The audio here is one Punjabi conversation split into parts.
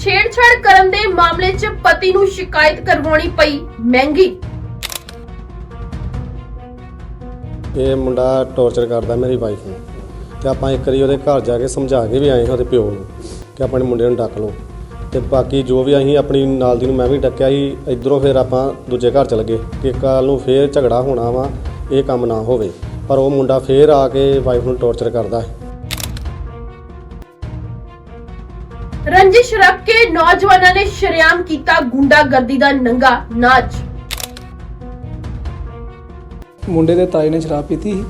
ਛੇੜਛਾੜ ਕਰਨ ਦੇ ਮਾਮਲੇ 'ਚ ਪਤੀ ਨੂੰ ਸ਼ਿਕਾਇਤ ਕਰਵਾਉਣੀ ਪਈ ਮਹਿੰਗੀ। ਇਹ ਮੁੰਡਾ ਟੌਰਚਰ ਕਰਦਾ ਮੇਰੀ ਵਾਈਫ ਨੂੰ ਤੇ ਆਪਾਂ ਇੱਕ ਵਾਰੀ ਉਹਦੇ ਘਰ ਜਾ ਕੇ ਸਮਝਾ ਕੇ ਵੀ ਆਏ ਹਾਂ ਉਹਦੇ ਪਿਓ ਨੂੰ ਕਿ ਆਪਣੇ ਮੁੰਡੇ ਨੂੰ ਡੱਕ ਲਓ। ਤੇ ਬਾਕੀ ਜੋ ਵੀ ਅਸੀਂ ਆਪਣੀ ਨਾਲ ਦੀ ਨੂੰ ਮੈਂ ਵੀ ਡੱਕਿਆ ਸੀ, ਇਧਰੋਂ ਫਿਰ ਆਪਾਂ ਦੂਜੇ ਘਰ ਚਲੇ ਗਏ ਕਿ ਕੱਲ ਨੂੰ ਫੇਰ ਝਗੜਾ ਹੋਣਾ ਵਾ, ਇਹ ਕੰਮ ਨਾ ਹੋਵੇ। ਪਰ ਉਹ ਮੁੰਡਾ ਫੇਰ ਆ ਕੇ ਵਾਈਫ ਨੂੰ ਟੌਰਚਰ ਕਰਦਾ ਹੈ। ਰੰਜਿਸ਼ ਰੱਖ ਕੇ ਨੌਜਵਾਨਾਂ ਨੇ ਸ਼ਰੇਆਮ ਕੀਤਾ ਗੁੰਡਾਗਰਦੀ ਦਾ ਨੰਗਾ ਨਾਚ। ਮੁੰਡੇ ਦੇ ਤਾਏ ਨੇ ਸ਼ਰਾਬ ਪੀਤੀ ਸੀ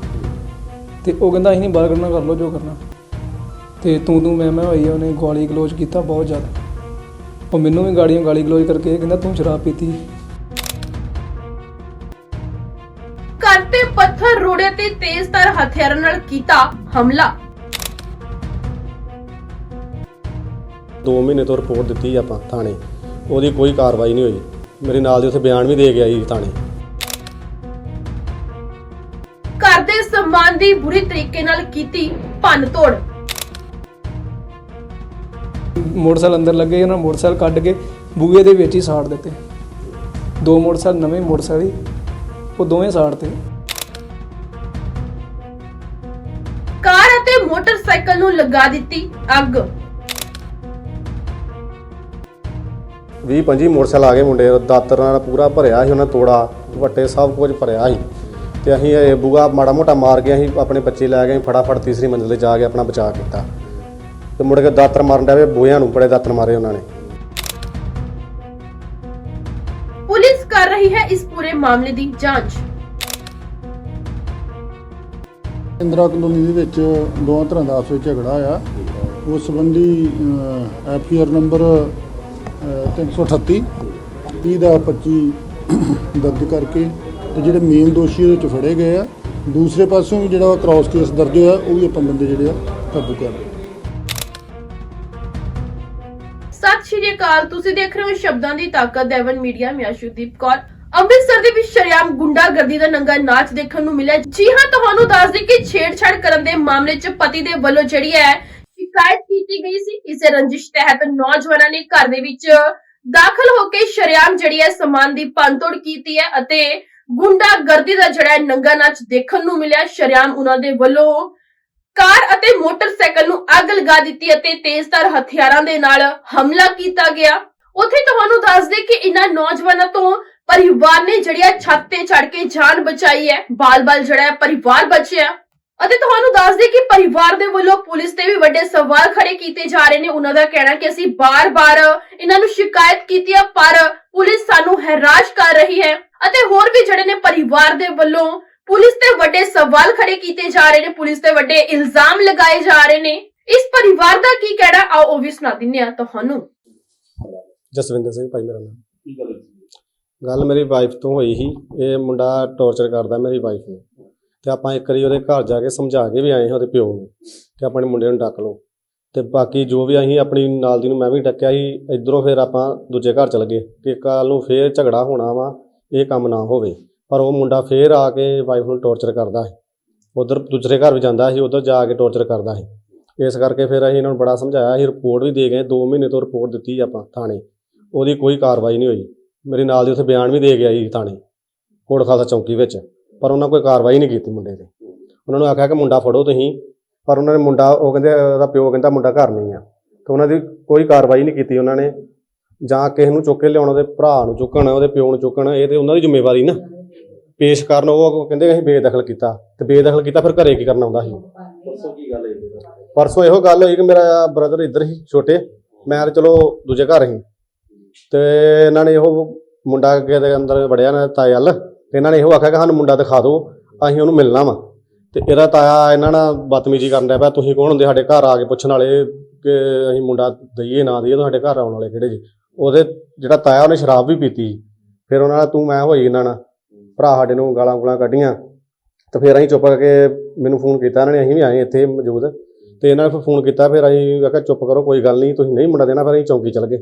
ਤੇ ਉਹ ਕਹਿੰਦਾ ਅਸੀਂ ਨਹੀਂ ਬਾਹਰ ਕਰਨਾ ਕਰ ਲਓ ਜੋ ਕਰਨਾ। ਤੇ ਤੂੰ ਤੂੰ ਮੈਂ ਮੈਂ ਹੋਈ ਉਹਨੇ ਗਾਲੀ ਗਲੋਚ ਕੀਤਾ ਬਹੁਤ ਜ਼ਿਆਦਾ। ਉਹ ਮੈਨੂੰ ਵੀ ਗਾੜੀਆਂ ਗਾਲੀ ਗਲੋਚ ਕਰਕੇ ਕਹਿੰਦਾ ਤੂੰ ਸ਼ਰਾਬ ਪੀਤੀ। ਘਰ ਤੇ ਪੱਥਰ ਰੋੜੇ ਤੇ ਤੇਜ਼ਧਾਰ ਹਥਿਆਰਾਂ ਨਾਲ ਕੀਤਾ ਹਮਲਾ। 2 ਮਹੀਨੇ ਤੋਂ ਰਿਪੋਰਟ ਦਿੱਤੀ ਆਪਾਂ ਥਾਣੇ। ਉਹਦੀ ਕੋਈ ਕਾਰਵਾਈ ਨਹੀਂ ਹੋਈ। ਮੇਰੇ ਨਾਲ ਦੇ ਉੱਥੇ ਬਿਆਨ ਵੀ ਦੇ ਗਿਆ ਸੀ ਥਾਣੇ। ਘਰ ਦੇ ਸਮਾਨ ਦੀ ਬੁਰੀ ਤਰੀਕੇ ਨਾਲ ਕੀਤੀ ਭੰਨ ਤੋੜ। ਮੋਟਰਸਾਈਕਲ ਅੰਦਰ ਲੱਗੇ ਉਹਨਾਂ ਮੋਟਰਸਾਈਕਲ ਕੱਢ ਕੇ ਬੂਹੇ ਦੇ ਵਿੱਚ ਹੀ ਸਾੜ ਦਿੱਤੇ। ਦੋ ਮੋਟਰਸਾਈਕਲ ਨਵੇਂ ਮੋਟਰਸਾਈਕਲ ਸੀ, ਉਹ ਦੋਵੇਂ ਸਾੜਤੇ। ਕਾਰ ਅਤੇ ਮੋਟਰਸਾਈਕਲ ਨੂੰ ਲਗਾ ਦਿੱਤੀ ਅੱਗ। 20 25 ਮੋਟਰਸਾਈਕਲ ਆ ਗਏ ਮੁੰਡੇ ਦਾਤਰ ਨਾਲ ਪੂਰਾ ਭਰਿਆ ਸੀ ਉਹਨਾਂ ਤੋੜਾ ਵੱਟੇ ਸਭ ਕੁਝ ਭਰਿਆ ਸੀ। ਤੇ ਅਸੀਂ ਇਹ ਬੂਆ ਮਾੜਾ ਮੋਟਾ ਮਾਰ ਕੇ ਅਸੀਂ ਆਪਣੇ ਬੱਚੇ ਲੈ ਗਏ ਫਟਾਫਟ ਤੀਸਰੀ ਮੰਜ਼ਿਲ ਤੇ ਜਾ ਕੇ ਆਪਣਾ ਬਚਾਅ ਕੀਤਾ। ਤੇ ਮੁੜ ਕੇ ਦਾਤਰ ਮਾਰਨ ਡਿਆ ਬੋਇਆਂ ਨੂੰ ਬੜੇ ਦਾਤਰ ਮਾਰੇ ਉਹਨਾਂ ਨੇ। ਪੁਲਿਸ ਕਰ ਰਹੀ ਹੈ ਇਸ ਪੂਰੇ ਮਾਮਲੇ ਦੀ ਜਾਂਚ। ਇੰਦਰਾ ਕਲੋਨੀ ਦੇ ਵਿੱਚ ਦੋਵਾਂ ਤਰ੍ਹਾਂ ਦਾ ਆਪਸ ਵਿੱਚ ਝਗੜਾ ਆ। ਉਸ ਸੰਬੰਧੀ ਐਫਆਰ ਨੰਬਰ 338 30 ਦਾ 25 ਦਰਜ ਕਰਕੇ ਤੇ ਜਿਹੜੇ ਮੇਨ ਦੋਸ਼ੀ ਉਹਦੇ ਚ ਫੜੇ ਗਏ ਆ। ਦੂਸਰੇ ਪਾਸੋਂ ਵੀ ਜਿਹੜਾ ਕ੍ਰਾਸ ਕੇਸ ਦਰਜ ਹੋਇਆ, ਉਹ ਵੀ ਆਪਾਂ ਬੰਦੇ ਜਿਹੜੇ ਆ ਕਾਬੂ ਕਰ ਲਏ। ਸਤਿ ਸ਼੍ਰੀ ਅਕਾਲ, ਤੁਸੀਂ ਦੇਖ ਰਹੇ ਹੋ ਸ਼ਬਦਾਂ ਦੀ ਤਾਕਤ, ਦੇਵਨ ਮੀਡੀਆ, ਮੈਂ ਅਸ਼ੂਦੀਪ ਕੌਰ। ਅੰਮ੍ਰਿਤਸਰ ਦੇ ਵਿੱਚ ਸ਼ਰਿਆਮ ਗੁੰਡਾਗਰਦੀ ਦਾ ਨੰਗਾ ਨਾਚ ਦੇਖਣ ਨੂੰ ਮਿਲਿਆ। ਜੀ ਹਾਂ, ਤੁਹਾਨੂੰ ਦੱਸ ਦੇ ਕਿ ਛੇੜਛਾੜ ਕਰਨ ਦੇ ਮਾਮਲੇ 'ਚ ਪਤੀ ਦੇ ਵੱਲੋਂ ਜਿਹੜੀ ਹੈ ਸ਼ਿਕਾਇਤ ਕੀਤੀ ਗਈ ਸੀ। ਇਸੇ ਰੰਜਿਸ਼ ਤਹਿਤ ਨੌਜਵਾਨਾਂ ਨੇ ਘਰ ਦੇ ਵਿੱਚ ਦਾਖਲ ਹੋ ਕੇ ਸ਼ਰਿਆਮ ਜਿਹੜੀ ਹੈ ਸਮਾਨ ਦੀ ਭੰਨਤੋੜ ਕੀਤੀ ਹੈ ਅਤੇ ਗੁੰਡਾਗਰਦੀ ਦਾ ਜਿਹੜਾ ਨੰਗਾ ਨਾਚ ਦੇਖਣ ਨੂੰ ਮਿਲਿਆ। ਸ਼ਰਿਆਮ ਉਹਨਾਂ ਦੇ ਵੱਲੋਂ ਕਾਰ ਅਤੇ ਮੋਟਰਸਾਈਕਲ ਨੂੰ ਅੱਗ ਲਗਾ ਦਿੱਤੀ ਅਤੇ ਤੇਜ਼ਧਾਰ ਹਥਿਆਰਾਂ ਦੇ ਨਾਲ ਹਮਲਾ ਕੀਤਾ ਗਿਆ। ਉੱਥੇ ਤੁਹਾਨੂੰ ਦੱਸ ਦੇ ਕਿ ਇਹਨਾਂ ਨੌਜਵਾਨਾਂ ਤੋਂ ਪਰਿਵਾਰ ਨੇ ਜਿਹੜਿਆ ਛੱਤ ਤੇ ਚੜ ਕੇ ਜਾਨ ਬਚਾਈ ਹੈ। ਬਾਲ-ਬਾਲ ਜਿਹੜਾ ਹੈ ਪਰਿਵਾਰ ਬਚਿਆ। ਅਤੇ ਤੁਹਾਨੂੰ ਦੱਸ ਦੇ ਕਿ ਪਰਿਵਾਰ ਦੇ ਵੱਲੋਂ ਪੁਲਿਸ ਤੇ ਵੀ ਵੱਡੇ ਸਵਾਲ ਖੜੇ ਕੀਤੇ ਜਾ ਰਹੇ ਨੇ। ਉਹਨਾਂ ਦਾ ਕਹਿਣਾ ਕਿ ਅਸੀਂ ਬਾਰ-ਬਾਰ ਇਹਨਾਂ ਨੂੰ ਸ਼ਿਕਾਇਤ ਕੀਤੀ ਹੈ ਪਰ ਪੁਲਿਸ ਸਾਨੂੰ ਹੈਰਾਸ਼ ਕਰ ਰਹੀ ਹੈ। ਅਤੇ ਹੋਰ ਵੀ ਜਿਹੜੇ ਨੇ ਪਰਿਵਾਰ ਦੇ ਵੱਲੋਂ ਪੁਲਿਸ ਤੇ ਵੱਡੇ ਸਵਾਲ ਖੜੇ ਕੀਤੇ ਜਾ ਰਹੇ ਨੇ ਪੁਲਿਸ ਤੇ ਵੱਡੇ ਇਲਜ਼ਾਮ ਲਗਾਏ ਜਾ ਰਹੇ ਨੇ। ਇਸ ਪਰਿਵਾਰ ਦਾ ਕੀ ਕਹਿਣਾ ਆਓ ਉਹ ਵੀ ਸੁਣਾ ਦਿੰਨੇ ਆ ਤੁਹਾਨੂੰ। ਜਸਵਿੰਦਰ ਸਿੰਘ ਭਾਈ ਮੇਰਾ ਨਾਮ। ਗੱਲ ਮੇਰੀ ਵਾਈਫ ਤੋਂ ਹੋਈ ਸੀ। ਇਹ ਮੁੰਡਾ ਟੌਰਚਰ ਕਰਦਾ ਮੇਰੀ ਵਾਈਫ ਨੂੰ। ਤੇ ਆਪਾਂ ਇੱਕ ਵਾਰੀ ਉਹਦੇ ਘਰ ਜਾ ਕੇ ਸਮਝਾ ਕੇ ਵੀ ਆਏ ਹਾਂ ਉਹਦੇ ਪਿਓ ਨੂੰ ਕਿ ਆਪਣੇ ਮੁੰਡੇ ਨੂੰ ਡੱਕ ਲਓ। ਤੇ ਬਾਕੀ ਜੋ ਵੀ ਅਸੀਂ ਆਪਣੀ ਨਾਲ ਦੀ ਨੂੰ ਮੈਂ ਵੀ ਡੱਕਿਆ ਸੀ, ਇਧਰੋਂ ਫਿਰ ਆਪਾਂ ਦੂਜੇ ਘਰ ਚਲੇ ਗਏ ਕਿ ਕੱਲ ਨੂੰ ਫੇਰ ਝਗੜਾ ਹੋਣਾ ਵਾ, ਇਹ ਕੰਮ ਨਾ ਹੋਵੇ। ਪਰ ਉਹ ਮੁੰਡਾ ਫੇਰ ਆ ਕੇ ਵਾਈਫ ਨੂੰ ਟੌਰਚਰ ਕਰਦਾ ਸੀ। ਉਧਰ ਦੂਸਰੇ ਘਰ ਵੀ ਜਾਂਦਾ ਸੀ, ਉਧਰ ਜਾ ਕੇ ਟੌਰਚਰ ਕਰਦਾ ਸੀ। ਇਸ ਕਰਕੇ ਫਿਰ ਅਸੀਂ ਇਹਨਾਂ ਨੂੰ ਬੜਾ ਸਮਝਾਇਆ, ਅਸੀਂ ਰਿਪੋਰਟ ਵੀ ਦੇ ਗਏ 2 ਮਹੀਨੇ ਤੋਂ ਰਿਪੋਰਟ ਦਿੱਤੀ ਆਪਾਂ ਥਾਣੇ। ਉਹਦੀ ਕੋਈ ਕਾਰਵਾਈ ਨਹੀਂ ਹੋਈ। ਮੇਰੇ ਨਾਲ ਦੇ ਉੱਥੇ ਬਿਆਨ ਵੀ ਦੇ ਗਿਆ ਜੀ ਥਾਣੇ, ਕੋਟ ਖਾਲਸਾ ਚੌਂਕੀ ਵਿੱਚ। ਪਰ ਉਹਨਾਂ ਕੋਈ ਕਾਰਵਾਈ ਨਹੀਂ ਕੀਤੀ ਮੁੰਡੇ ਤੇ। ਉਹਨਾਂ ਨੂੰ ਆਖਿਆ ਕਿ ਮੁੰਡਾ ਫੜੋ ਤੁਸੀਂ ਪਰ ਉਹਨਾਂ ਨੇ ਮੁੰਡਾ ਉਹ ਕਹਿੰਦੇ ਉਹਦਾ ਪਿਓ ਕਹਿੰਦਾ ਮੁੰਡਾ ਘਰ ਨਹੀਂ ਆ। ਤੇ ਉਹਨਾਂ ਦੀ ਕੋਈ ਕਾਰਵਾਈ ਨਹੀਂ ਕੀਤੀ ਉਹਨਾਂ ਨੇ। ਜਾਂ ਕਿਸੇ ਨੂੰ ਚੁੱਕ ਕੇ ਲਿਆਉਣ ਉਹਦੇ ਭਰਾ ਨੂੰ ਚੁੱਕਣ ਉਹਦੇ ਪਿਓ ਨੂੰ ਚੁੱਕਣ ਇਹ ਤੇ ਉਹਨਾਂ ਦੀ ਜ਼ਿੰਮੇਵਾਰੀ ਨਾ। ਪੇਸ਼ ਕਰਨ ਉਹ ਕਹਿੰਦੇ ਅਸੀਂ ਬੇਦਖਲ ਕੀਤਾ। ਤੇ ਬੇਦਖਲ ਕੀਤਾ ਫਿਰ ਘਰੇ ਕੀ ਕਰਨਾ ਹੁੰਦਾ ਸੀ? ਪਰਸੋਂ ਕੀ ਗੱਲ ਹੋਈ ਪਰਸੋਂ ਇਹੋ ਗੱਲ ਹੋਈ ਕਿ ਮੇਰਾ ਬ੍ਰਦਰ ਇੱਧਰ ਹੀ ਛੋਟੇ। ਮੈਂ ਤੇ ਚਲੋ ਦੂਜੇ ਘਰ ਸੀ। ਤੇ ਇਹਨਾਂ ਨੇ ਇਹੋ ਮੁੰਡਾ ਅੱਗੇ ਦੇ ਅੰਦਰ ਵੜਿਆ ਨਾ ਤਾਏ ਵੱਲ। ਤੇ ਇਹਨਾਂ ਨੇ ਇਹੋ ਆਖਿਆ ਕਿ ਸਾਨੂੰ ਮੁੰਡਾ ਦਿਖਾ ਦਿਓ, ਅਸੀਂ ਉਹਨੂੰ ਮਿਲਣਾ ਵਾ। ਤੇ ਇਹਦਾ ਤਾਇਆ ਇਹਨਾਂ ਨਾਲ ਬਦਤਮੀਜ਼ੀ ਕਰਨ ਡਿਆ ਪਿਆ, ਤੁਸੀਂ ਕੌਣ ਹੁੰਦੇ ਸਾਡੇ ਘਰ ਆ ਕੇ ਪੁੱਛਣ ਵਾਲੇ ਕਿ ਅਸੀਂ ਮੁੰਡਾ ਦਈਏ ਨਾ ਦਈਏ, ਤੁਹਾਡੇ ਘਰ ਆਉਣ ਵਾਲੇ ਕਿਹੜੇ ਜੀ? ਉਹਦੇ ਜਿਹੜਾ ਤਾਇਆ ਉਹਨੇ ਸ਼ਰਾਬ ਵੀ ਪੀਤੀ ਫਿਰ ਉਹਨਾਂ ਨਾਲ ਤੂੰ ਮੈਂ ਹੋਈ ਇਹਨਾਂ ਨਾਲ, ਭਰਾ ਸਾਡੇ ਨੂੰ ਗਾਲਾਂ ਗੁਲਾਂ ਕੱਢੀਆਂ। ਤੇ ਫਿਰ ਅਸੀਂ ਚੁੱਪ ਕਰਕੇ ਮੈਨੂੰ ਫੋਨ ਕੀਤਾ, ਇਹਨਾਂ ਨੇ ਅਸੀਂ ਵੀ ਆਏ ਇੱਥੇ ਮੌਜੂਦ। ਤੇ ਇਹਨਾਂ ਨੇ ਫਿਰ ਫੋਨ ਕੀਤਾ, ਫਿਰ ਅਸੀਂ ਆਖਿਆ ਚੁੱਪ ਕਰੋ, ਕੋਈ ਗੱਲ ਨਹੀਂ, ਤੁਸੀਂ ਨਹੀਂ ਮੁੰਡਾ ਦੇਣਾ, ਫਿਰ ਅਸੀਂ ਚੌਂਕੀ ਚਲ ਗਏ।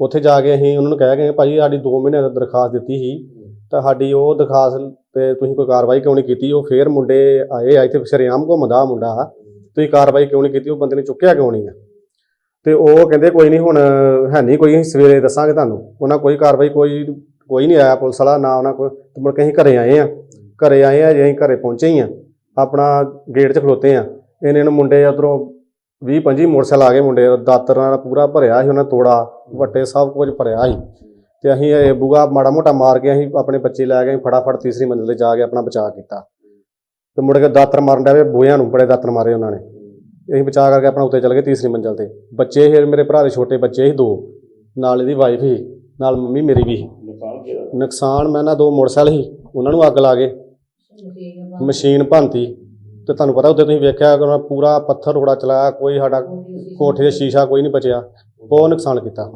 ਉੱਥੇ ਜਾ ਕੇ ਅਸੀਂ ਉਹਨਾਂ ਨੂੰ ਕਹਿ ਗਏ ਭਾਜੀ ਸਾਡੀ 2 ਮਹੀਨੇ ਦੀ ਦਰਖਾਸਤ ਦਿੱਤੀ ਸੀ। ਤਾਂ ਸਾਡੀ ਉਹ ਦਰਖਾਸਤ ਤੇ ਤੁਸੀਂ ਕੋਈ ਕਾਰਵਾਈ ਕਿਉਂ ਨਹੀਂ ਕੀਤੀ? ਉਹ ਫੇਰ ਮੁੰਡੇ ਆਏ ਆ, ਇੱਥੇ ਸ਼ਰੇਆਮ ਘੁੰਮਦਾ ਮੁੰਡਾ ਤੁਸੀਂ ਕਾਰਵਾਈ ਕਿਉਂ ਨਹੀਂ ਕੀਤੀ? ਉਹ ਬੰਦੇ ਨੇ ਚੁੱਕਿਆ ਕਿਉਂ ਨਹੀਂ ਆ? ਤੇ ਉਹ ਕਹਿੰਦੇ ਕੋਈ ਨਹੀਂ, ਹੁਣ ਹੈ ਨਹੀਂ ਕੋਈ ਅਸੀਂ ਸਵੇਰੇ ਦੱਸਾਂਗੇ ਤੁਹਾਨੂੰ। ਉਹਨਾਂ ਕੋਈ ਕਾਰਵਾਈ ਕੋਈ ਕੋਈ ਨਹੀਂ ਆਇਆ ਪੁਲਿਸ ਵਾਲਾ, ਨਾ ਉਹਨਾਂ ਕੋਈ। ਤੇ ਮੁੜ ਕੇ ਅਸੀਂ ਘਰੇ ਆਏ ਆ। ਘਰੇ ਆਏ ਆ, ਜੇ ਅਸੀਂ ਘਰੇ ਪਹੁੰਚੇ ਹੀ ਆ। ਆਪਣਾ ਗੇਟ 'ਚ ਖਲੋਤੇ ਆ। ਇਹਨੇ ਨੂੰ ਮੁੰਡੇ ਉਧਰੋਂ 20 25 ਮੋਟਰਸਾਈਕਲ ਆ ਗਏ ਮੁੰਡੇ। ਦਾਤਰ ਨਾਲ ਪੂਰਾ ਭਰਿਆ ਸੀ, ਉਹਨਾਂ ਤੋੜਾ। ਵੱਟੇ ਸਭ ਕੁਝ ਭਰਿਆ ਸੀ। ਤੇ ਅਸੀਂ ਇਹ ਬੂਗਾ ਮਾੜਾ ਮੋਟਾ ਮਾਰ ਕੇ ਅਸੀਂ ਆਪਣੇ ਬੱਚੇ ਲੈ ਗਏ ਫਟਾਫਟ ਤੀਸਰੀ ਮੰਜ਼ਿਲ ਤੇ ਜਾ ਕੇ ਆਪਣਾ ਬਚਾਅ ਕੀਤਾ। ਤੇ ਮੁੜ ਕੇ ਦਾਤਰ ਮਾਰਨ ਵੇ ਬੋਇਆਂ ਨੂੰ ਬੜੇ ਦਾਤਰ ਮਾਰੇ ਉਹਨਾਂ ਨੇ। ਅਸੀਂ ਬਚਾਅ ਕਰਕੇ ਆਪਣਾ ਉੱਤੇ ਚੱਲ ਗਏ ਤੀਸਰੀ ਮੰਜ਼ਿਲ ਤੇ। ਬੱਚੇ ਸੀ ਮੇਰੇ ਭਰਾ ਦੇ ਛੋਟੇ ਬੱਚੇ ਸੀ ਦੋ ਨਾਲ ਇਹਦੀ ਵਾਈਫ ਸੀ ਨਾਲ ਮੰਮੀ ਮੇਰੀ ਵੀ ਸੀ। ਨੁਕਸਾਨ ਮੈਂ ਨਾ ਦੋ ਮੋਟਰਸਾਈਕਲ ਸੀ ਉਹਨਾਂ ਨੂੰ ਅੱਗ ਲਾ ਗਏ ਮਸ਼ੀਨ ਭੰਤੀ। ਤੇ ਤੁਹਾਨੂੰ ਪਤਾ ਉੱਤੇ ਤੁਸੀਂ ਵੇਖਿਆ ਕਿ ਉਹਨਾਂ ਪੂਰਾ ਪੱਥਰ ਰੋੜਾ ਚਲਾਇਆ ਕੋਈ ਸਾਡਾ ਕੋਠੇ ਦਾ ਸ਼ੀਸ਼ਾ ਕੋਈ ਨਹੀਂ ਬਚਿਆ। ਬਹੁਤ ਨੁਕਸਾਨ ਕੀਤਾ।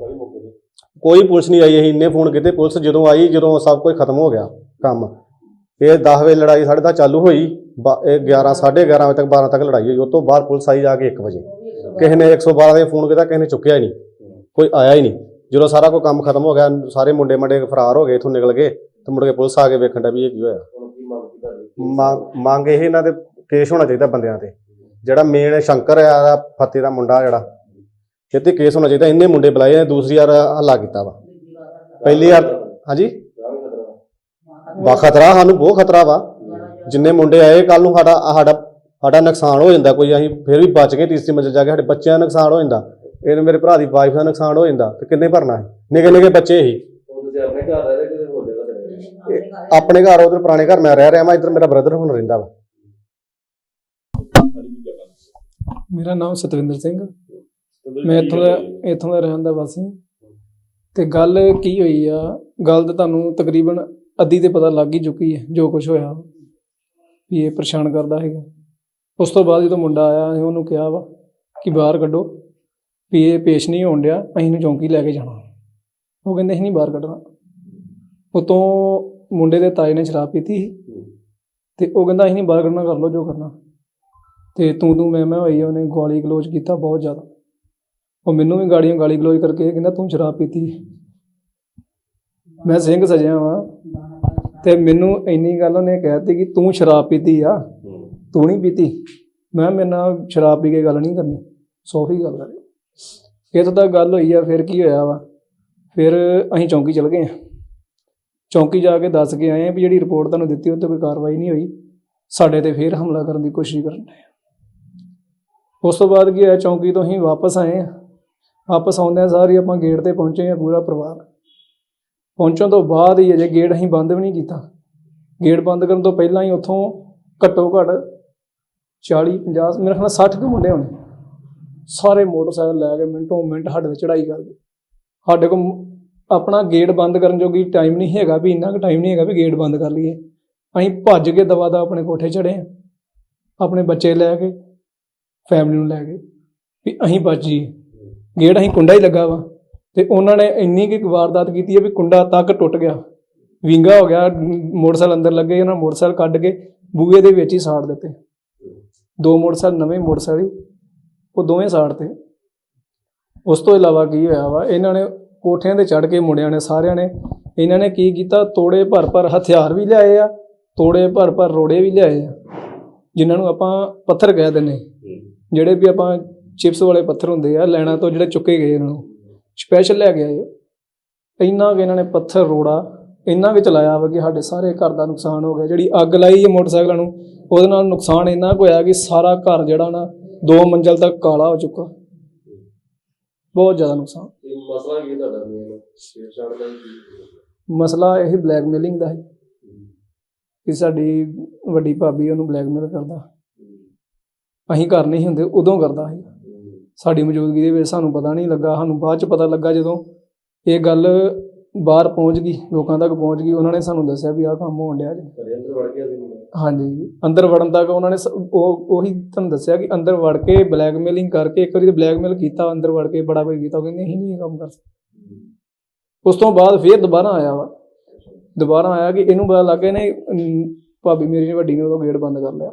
ਕੋਈ ਪੁਲਿਸ ਨਹੀਂ ਆਈ ਅਸੀਂ ਇੰਨੇ ਫੋਨ ਕੀਤੇ ਪੁਲਿਸ ਜਦੋਂ ਆਈ ਜਦੋਂ ਸਭ ਕੁਝ ਖਤਮ ਹੋ ਗਿਆ ਕੰਮ। ਇਹ 10 ਵਜੇ ਲੜਾਈ ਸਾਢੇ ਦਸ ਚਾਲੂ ਹੋਈ ਇਹ 11 11:30 ਵਜੇ ਤੱਕ 12 ਤੱਕ ਲੜਾਈ ਹੋਈ। ਉਸ ਤੋਂ ਬਾਅਦ ਪੁਲਿਸ ਆਈ ਜਾ ਕੇ 1 ਵਜੇ। ਕਿਸੇ ਨੇ 112 ਦੇ ਫੋਨ ਕੀਤਾ ਕਿਸੇ ਨੇ ਚੁੱਕਿਆ ਹੀ ਨਹੀਂ। ਕੋਈ ਆਇਆ ਹੀ ਨਹੀਂ। ਜਦੋਂ ਸਾਰਾ ਕੋਈ ਕੰਮ ਖਤਮ ਹੋ ਗਿਆ ਸਾਰੇ ਮੁੰਡੇ ਮੰਡੇ ਫਰਾਰ ਹੋ ਗਏ ਇਥੋਂ ਨਿਕਲ ਗਏ ਤੇ ਮੁੜ ਕੇ ਪੁਲਿਸ ਆ ਕੇ ਵੇਖਣ ਦਾ ਵੀ ਇਹ ਕੀ ਹੋਇਆ। ਮੰਗ ਇਹ ਇਹਨਾਂ ਦੇ ਕੇਸ ਹੋਣਾ ਚਾਹੀਦਾ ਬੰਦਿਆਂ ਤੇ। ਜਿਹੜਾ ਮੇਨ ਸ਼ੰਕਰ ਆ ਫੱਤੇ ਦਾ ਮੁੰਡਾ ਜਿਹੜਾ ਇਹ ਕੇਸ ਹੋਣਾ ਚਾਹੀਦਾ, ਇੰਨੇ ਮੁੰਡੇ ਬੁਲਾਏ ਆ, ਦੂਸਰੀ ਵਾਰ ਹੱਲਾ ਕੀਤਾ ਵਾ। ਪਹਿਲੀ ਵਾਰ, ਹਾਂਜੀ? ਵਾ ਖਤਰਾ, ਸਾਨੂੰ ਬਹੁਤ ਖਤਰਾ ਵਾ। ਜਿੰਨੇ ਮੁੰਡੇ ਆਏ ਕੱਲ ਨੂੰ ਸਾਡਾ ਸਾਡਾ ਸਾਡਾ ਨੁਕਸਾਨ ਹੋ ਜਾਂਦਾ, ਕੋਈ ਅਸੀਂ ਫਿਰ ਵੀ ਬਚ ਗਏ ਤੀਸਰੀ ਮੰਜ਼ਿਲ ਜਾ ਕੇ ਸਾਡੇ ਬੱਚਿਆਂ ਦਾ ਨੁਕਸਾਨ ਹੋ ਜਾਂਦਾ। ਇਹਨੇ ਮੇਰੇ ਭਰਾ ਦੀ ਵਾਈਫ ਦਾ ਨੁਕਸਾਨ ਹੋ ਜਾਂਦਾ, ਤੇ ਕਿੰਨੇ ਭਰਨਾ ਹੈ ਨਿੱਕੇ ਨਿੱਕੇ ਬੱਚੇ ਹੀ ਆਪਣੇ ਘਰ, ਉਧਰ ਪੁਰਾਣੇ ਘਰ ਮੈਂ ਰਹਿ ਰਿਹਾ ਮੈਂ ਇੱਧਰ ਮੇਰਾ ਬ੍ਰਦਰ ਹੁਣ ਰਹਿੰਦਾ ਵਾ। ਮੇਰਾ ਨਾਮ ਸਤਵਿੰਦਰ ਸਿੰਘ ਮੈਂ ਇੱਥੋਂ ਦਾ ਇੱਥੋਂ ਦਾ ਰਹਿਣ ਦਾ ਵਾਸੀ ਤੇ ਗੱਲ ਕੀ ਹੋਈ ਆ? ਗੱਲ ਤਾਂ ਤੁਹਾਨੂੰ ਤਕਰੀਬਨ ਅੱਧੀ ਤੇ ਪਤਾ ਲੱਗ ਹੀ ਚੁੱਕੀ ਹੈ ਜੋ ਕੁਝ ਹੋਇਆ। ਵੀ ਇਹ ਪਰੇਸ਼ਾਨ ਕਰਦਾ ਹੈਗਾ ਉਸ ਤੋਂ ਬਾਅਦ ਜਦੋਂ ਮੁੰਡਾ ਆਇਆ ਅਸੀਂ ਉਹਨੂੰ ਕਿਹਾ ਵਾ ਕਿ ਬਾਹਰ ਕੱਢੋ। ਵੀ ਇਹ ਪੇਸ਼ ਨਹੀਂ ਹੋਣ ਡਿਆ ਅਸੀਂ ਨੂੰ ਚੌਂਕੀ ਲੈ ਕੇ ਜਾਣਾ। ਉਹ ਕਹਿੰਦੇ ਅਸੀਂ ਨਹੀਂ ਬਾਹਰ ਕੱਢਣਾ। ਉਤੋਂ ਮੁੰਡੇ ਦੇ ਤਾਏ ਨੇ ਸ਼ਰਾਬ ਪੀਤੀ ਸੀ। ਤੇ ਉਹ ਕਹਿੰਦਾ ਅਸੀਂ ਨਹੀਂ ਬਾਹਰ ਕੱਢਣਾ ਕਰ ਲਓ ਜੋ ਕਰਨਾ। ਤੇ ਤੂੰ ਤੂੰ ਮੈਂ ਮੈਂ ਹੋਈ ਉਹਨੇ ਗਾਲੀ ਗਲੋਚ ਕੀਤਾ ਬਹੁਤ ਜ਼ਿਆਦਾ। ਉਹ ਮੈਨੂੰ ਵੀ ਗਾੜੀਆਂ ਗਾਲੀ ਗਲੋਚ ਕਰਕੇ ਕਹਿੰਦਾ ਤੂੰ ਸ਼ਰਾਬ ਪੀਤੀ। ਮੈਂ ਸਿੰਘ ਸਜਿਆ ਵਾਂ। ਤੇ ਮੈਨੂੰ ਇੰਨੀ ਗੱਲ ਉਹਨੇ ਕਹਿਤੀ ਕਿ ਤੂੰ ਸ਼ਰਾਬ ਪੀਤੀ ਆ। ਤੂੰ ਨਹੀਂ ਪੀਤੀ। ਮੈਂ ਮੇਰੇ ਨਾਲ ਸ਼ਰਾਬ ਪੀ ਕੇ ਗੱਲ ਨਹੀਂ ਕਰਨੀ। ਸੌਖੀ ਗੱਲ ਕਰੇ ਇੱਥੋਂ ਤੱਕ ਗੱਲ ਹੋਈ ਆ, ਫਿਰ ਕੀ ਹੋਇਆ ਵਾ? ਫਿਰ ਅਸੀਂ ਚੌਂਕੀ ਚਲ ਗਏ ਆ। ਚੌਂਕੀ ਜਾ ਕੇ ਦੱਸ ਕੇ ਆਏ ਆ ਵੀ ਜਿਹੜੀ ਰਿਪੋਰਟ ਤੁਹਾਨੂੰ ਦਿੱਤੀ ਉਹ ਤੇ ਕੋਈ ਕਾਰਵਾਈ ਨਹੀਂ ਹੋਈ। ਸਾਡੇ ਤੇ ਫਿਰ ਹਮਲਾ ਕਰਨ ਦੀ ਕੋਸ਼ਿਸ਼ ਕਰਨ ਡਏ ਉਸ ਤੋਂ ਬਾਅਦ ਕੀ ਹੋਇਆ? ਚੌਂਕੀ ਤੋਂ ਅਸੀਂ ਵਾਪਸ ਆਏ ਆ। ਵਾਪਸ ਆਉਂਦਿਆਂ ਸਾਰੀ ਆਪਾਂ ਗੇਟ ਤੇ ਪਹੁੰਚੇ ਆ ਪੂਰਾ ਪਰਿਵਾਰ। ਪਹੁੰਚਣ ਤੋਂ ਬਾਅਦ ਹੀ ਅਜੇ ਗੇਟ ਅਸੀਂ ਬੰਦ ਵੀ ਨਹੀਂ ਕੀਤਾ। ਗੇਟ ਬੰਦ ਕਰਨ ਤੋਂ ਪਹਿਲਾਂ ਹੀ ਉੱਥੋਂ ਘੱਟੋ ਘੱਟ 40 50 ਮੇਰੇ ਖਿਆਲ ਨਾਲ 60 ਕੁ ਮੁੰਡੇ ਹੋਣੇ। ਸਾਰੇ ਮੋਟਰਸਾਈਕਲ ਲੈ ਕੇ ਮਿੰਟੋ ਮਿੰਟ ਸਾਡੇ ਤੇ ਚੜਾਈ ਕਰ ਗਏ। ਸਾਡੇ ਕੋਲ ਆਪਣਾ ਗੇਟ ਬੰਦ ਕਰਨ ਜੋਗੀ ਟਾਈਮ ਨਹੀਂ ਹੈਗਾ ਵੀ, ਇੰਨਾ ਕੁ ਟਾਈਮ ਨਹੀਂ ਹੈਗਾ ਵੀ ਗੇਟ ਬੰਦ ਕਰ ਲਈਏ। ਅਸੀਂ ਭੱਜ ਕੇ ਦਵਾ ਦਾ ਆਪਣੇ ਕੋਠੇ ਚੜੇ ਆ ਆਪਣੇ ਬੱਚੇ ਲੈ ਕੇ ਫੈਮਿਲੀ ਨੂੰ ਲੈ ਕੇ, ਵੀ ਅਸੀਂ ਬਚ ਜਾਈਏ। ਗੇਟ ਅਸੀਂ ਕੁੰਡਾ ਹੀ ਲੱਗਾ ਵਾ। ਤੇ ਉਹਨਾਂ ਨੇ ਇੰਨੀ ਕੁ ਵਾਰਦਾਤ ਕੀਤੀ ਹੈ ਵੀ ਕੁੰਡਾ ਤੱਕ ਟੁੱਟ ਗਿਆ। ਵਿੰਗਾ ਹੋ ਗਿਆ ਮੋਟਰਸਾਈਕਲ ਅੰਦਰ ਲੱਗੇ ਉਹਨਾਂ ਮੋਟਰਸਾਈਕਲ ਕੱਢ ਕੇ ਬੂਹੇ ਦੇ ਵਿੱਚ ਹੀ ਸਾੜ ਦਿੱਤੇ। ਦੋ ਮੋਟਰਸਾਈਕਲ ਨਵੇਂ ਮੋਟਰਸਾਈਕਲ ਉਹ ਦੋਵੇਂ ਸਾੜ ਤੇ ਉਸ ਤੋਂ ਇਲਾਵਾ ਕੀ ਹੋਇਆ ਵਾ ਇਹਨਾਂ ਨੇ ਕੋਠਿਆਂ ਤੇ ਚੜ ਕੇ ਮੁੰਡਿਆਂ ਨੇ ਸਾਰਿਆਂ ਨੇ ਇਹਨਾਂ ਨੇ ਕੀ ਕੀਤਾ ਤੋੜੇ ਭਰ ਭਰ ਹਥਿਆਰ ਵੀ ਲਿਆਏ ਆ ਤੋੜੇ ਭਰ ਭਰ ਰੋੜੇ ਵੀ ਲਿਆਏ ਆ ਜਿਨ੍ਹਾਂ ਨੂੰ ਆਪਾਂ ਪੱਥਰ ਕਹਿ ਦਿੰਦੇ ਜਿਹੜੇ ਵੀ ਆਪਾਂ ਚਿਪਸ ਵਾਲੇ ਪੱਥਰ ਹੁੰਦੇ ਆ ਲੈਣਾ ਤੋਂ ਜਿਹੜੇ ਚੁੱਕੇ ਗਏ ਇਹਨਾਂ ਨੂੰ। ਸਪੈਸ਼ਲ ਲੈ ਕੇ ਆਏ। ਇੰਨਾ ਕਿ ਇਹਨਾਂ ਨੇ ਪੱਥਰ ਰੋੜਾ ਇੰਨਾ ਕਿ ਚਲਾਇਆ ਵਾ ਕਿ ਸਾਡੇ ਸਾਰੇ ਘਰ ਦਾ ਨੁਕਸਾਨ ਹੋ ਗਿਆ। ਜਿਹੜੀ ਅੱਗ ਲਾਈ ਹੈ ਮੋਟਰਸਾਈਕਲਾਂ ਨੂੰ ਉਹਦੇ ਨਾਲ ਨੁਕਸਾਨ ਇੰਨਾ ਹੋਇਆ ਕਿ ਸਾਰਾ ਘਰ ਜਿਹੜਾ ਨਾ ਦੋ ਮੰਜ਼ਲ ਤੱਕ ਕਾਲਾ ਹੋ ਚੁੱਕਾ। ਬਹੁਤ ਜ਼ਿਆਦਾ ਨੁਕਸਾਨ। ਮਸਲਾ ਕੀ ਤੁਹਾਡਾ ਮੇਨ ਛੇੜਛਾੜ ਦਾ ਮਸਲਾ ਇਹ ਬਲੈਕਮੇਲਿੰਗ ਦਾ ਹੈ। ਕਿ ਸਾਡੀ ਵੱਡੀ ਭਾਬੀ ਉਹਨੂੰ ਬਲੈਕਮੇਲ ਕਰਦਾ। ਅਸੀਂ ਘਰ ਨਹੀਂ ਹੁੰਦੇ ਉਦੋਂ ਕਰਦਾ ਸੀ। ਸਾਡੀ ਮੌਜੂਦਗੀ ਦੇ ਵਿੱਚ ਸਾਨੂੰ ਪਤਾ ਨਹੀਂ ਲੱਗਾ ਸਾਨੂੰ ਬਾਅਦ ਚ ਪਤਾ ਲੱਗਾ ਜਦੋਂ ਇਹ ਗੱਲ ਬਾਹਰ ਪਹੁੰਚ ਗਈ ਲੋਕਾਂ ਤੱਕ ਪਹੁੰਚ ਗਈ ਉਹਨਾਂ ਨੇ ਸਾਨੂੰ ਦੱਸਿਆ ਵੀ ਆਹ ਕੰਮ ਹੋਣ ਡਿਆ ਜੀ। ਅੰਦਰ ਵੜ ਗਿਆ ਸੀ ਹਾਂਜੀ ਅੰਦਰ ਵੜਨ ਤੱਕ ਉਹਨਾਂ ਨੇ ਉਹ ਉਹੀ ਤੁਹਾਨੂੰ ਦੱਸਿਆ ਕਿ ਅੰਦਰ ਵੜ ਕੇ ਬਲੈਕਮੇਲਿੰਗ ਕਰਕੇ ਇੱਕ ਵਾਰੀ ਤੇ ਬਲੈਕਮੇਲ ਕੀਤਾ ਅੰਦਰ ਵੜ ਕੇ ਬੜਾ ਕੋਈ ਕੀਤਾ ਉਹ ਕਹਿੰਦੇ ਅਸੀਂ ਨਹੀਂ ਇਹ ਕੰਮ ਕਰ ਸਕਦੇ। ਉਸ ਤੋਂ ਬਾਅਦ ਫੇਰ ਦੁਬਾਰਾ ਆਇਆ ਵਾ। ਦੁਬਾਰਾ ਆਇਆ ਕਿ ਇਹਨੂੰ ਪਤਾ ਲੱਗ ਗਿਆ ਨੇ ਭਾਬੀ ਮੇਰੀ ਨੇ ਵੱਡੀ ਨੇ ਉਦੋਂ ਗੇਟ ਬੰਦ ਕਰ ਲਿਆ।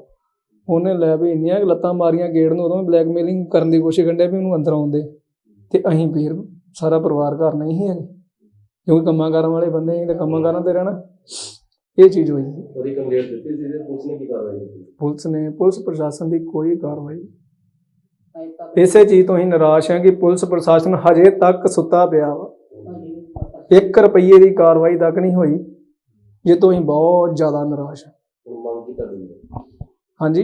ਉਹਨੇ ਲੈ ਵੀ ਇੰਨੀਆਂ ਲੱਤਾਂ ਮਾਰੀਆਂ ਗੇਟ ਨੂੰ ਉਦੋਂ ਬਲੈਕਮੇਲਿੰਗ ਕਰਨ ਦੀ ਕੋਸ਼ਿਸ਼ ਕਰਦੇ ਵੀ ਉਹਨੂੰ ਅੰਦਰ ਆਉਂਦੇ ਤੇ ਅਸੀਂ ਫੇਰ ਸਾਰਾ ਪਰਿਵਾਰ ਘਰ ਨਹੀਂ ਸੀ ਹੈਗੇ। ਕਿਉਂਕਿ ਕੰਮਾਂ ਕਾਰਾਂ ਵਾਲੇ ਬੰਦੇ ਅਸੀਂ ਤੇ ਕੰਮਾਂ ਕਾਰਾਂ ਤੇ ਰਹਿਣਾ ਇਹ ਚੀਜ਼ ਹੋਈ। ਸੀ ਉਹਦੀ ਕੰਪਲੇਂਟ ਦਿੱਤੀ ਸੀ ਤੇ ਪੁਲਿਸ ਨੇ ਕੀ ਕਾਰਵਾਈ ਕੀਤੀ? ਪੁਲਿਸ ਨੇ ਪੁਲਿਸ ਪ੍ਰਸ਼ਾਸਨ ਦੀ ਕੋਈ ਕਾਰਵਾਈ ਇਸੇ ਚੀਜ਼ ਤੋਂ ਹੀ ਨਿਰਾਸ਼ ਹਾਂ ਕਿ ਪੁਲਿਸ ਪ੍ਰਸ਼ਾਸਨ ਹਜੇ ਤੱਕ ਸੁੱਤਾ ਪਿਆ ਵਾ। 1 ਰੁਪਈਏ ਦੀ ਕਾਰਵਾਈ ਤੱਕ ਨਹੀਂ ਹੋਈ ਜੇ ਤੋਂ ਹੀ ਬਹੁਤ ਜ਼ਿਆਦਾ ਨਿਰਾਸ਼ ਹਾਂ। ਹਾਂਜੀ।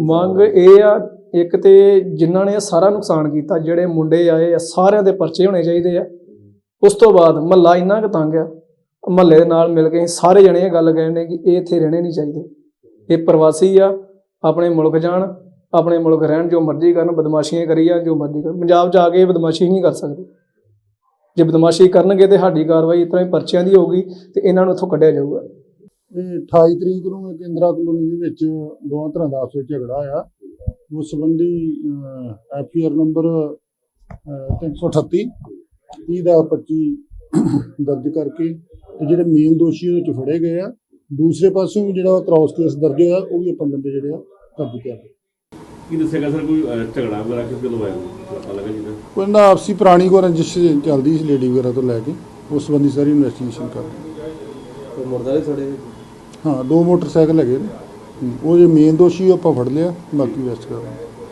ਮੰਗ ਇਹ ਆ ਇੱਕ ਤੇ ਜਿਨ੍ਹਾਂ ਨੇ ਸਾਰਾ ਨੁਕਸਾਨ ਕੀਤਾ ਜਿਹੜੇ ਮੁੰਡੇ ਆਏ ਆ ਸਾਰਿਆਂ ਦੇ ਪਰਚੇ ਹੋਣੇ ਚਾਹੀਦੇ ਆ। ਉਸ ਤੋਂ ਬਾਅਦ ਮਹੱਲਾ ਇੰਨਾ ਕੁ ਤੰਗ ਆ ਮਹੱਲੇ ਦੇ ਨਾਲ ਮਿਲ ਕੇ ਸਾਰੇ ਜਣੇ ਇਹ ਗੱਲ ਕਹਿੰਦੇ ਕਿ ਇਹ ਇੱਥੇ ਰਹਿਣੇ ਨਹੀਂ ਚਾਹੀਦੇ। ਇਹ ਪ੍ਰਵਾਸੀ ਆ ਆਪਣੇ ਮੁਲਕ ਜਾਣ ਆਪਣੇ ਮੁਲਕ ਰਹਿਣ ਜੋ ਮਰਜ਼ੀ ਕਰਨ ਬਦਮਾਸ਼ੀਆਂ ਕਰੀ ਜਾਣ ਜੋ ਮਰਜ਼ੀ ਕਰਨ। ਪੰਜਾਬ 'ਚ ਆ ਕੇ ਬਦਮਾਸ਼ੀ ਨਹੀਂ ਕਰ ਸਕਦੇ। ਜੇ ਬਦਮਾਸ਼ੀ ਕਰਨਗੇ ਤੇ ਸਾਡੀ ਕਾਰਵਾਈ ਇਸ ਤਰ੍ਹਾਂ ਹੀ ਪਰਚਿਆਂ ਦੀ ਹੋਊਗੀ ਤੇ ਇਹਨਾਂ ਨੂੰ ਉੱਥੋਂ ਕੱਢਿਆ ਜਾਊਗਾ। ਇਹ 28 ਤਰੀਕ ਨੂੰ ਇੱਕ ਇੰਦਰਾ ਕਲੋਨੀ ਦੇ ਵਿੱਚ ਦੋਵਾਂ ਤਰ੍ਹਾਂ ਦਾ ਆਪਸ ਵਿੱਚ ਝਗੜਾ ਆ ਉਸ ਸੰਬੰਧੀ ਐਫਆਰ ਨੰਬਰ ਅਹ, 338 30 ਦਾ 25 ਦਰਜ ਕਰਕੇ ਤੇ ਜਿਹੜੇ ਮੇਨ ਦੋਸ਼ੀ ਉਹਦੇ ਚ ਫੜੇ ਗਏ ਆ। ਦੂਸਰੇ ਪਾਸੋਂ ਵੀ ਜਿਹੜਾ ਕ੍ਰਾਸ ਕੇਸ ਦਰਜ ਹੋਇਆ ਉਹ ਵੀ ਆਪਾਂ ਬੰਦੇ ਜਿਹੜੇ ਆ ਕਾਬੂ ਕਰ ਲਏ ਕੀ ਦੱਸੇਗਾ ਸਰ? ਕੋਈ ਅਹ, ਝਗੜਾ ਵਗੈਰਾ ਕਿਸ ਗੱਲੋਂ ਹੋਇਆ? ਕੋਈ? ਪਤਾ ਲੱਗਾ ਜੀ ਕੋਈ ਨਾ ਆਪਸੀ ਪੁਰਾਣੀ ਕੋ ਰੰਜਿਸ਼ ਚੱਲਦੀ ਸੀ ਲੇਡੀ ਵਗੈਰਾ ਤੋਂ ਲੈ ਕੇ। ਉਸ ਸੰਬੰਧੀ ਸਾਰੀ ਇਨਵੈਸਟੀਗੇਸ਼ਨ ਕਰ ਰਹੇ ਹਾਂ ਦੋ ਮੋਟਰਸਾਈਕਲ ਹੈਗੇ ਨੇ। ਹੂੰ, ਉਹ ਜੇ ਮੇਨ ਦੋਸ਼ੀ ਉਹ ਆਪਾਂ ਫੜ ਲਿਆ ਬਾਕੀ ਵੈਸਟ ਕਰ ਰਹੇ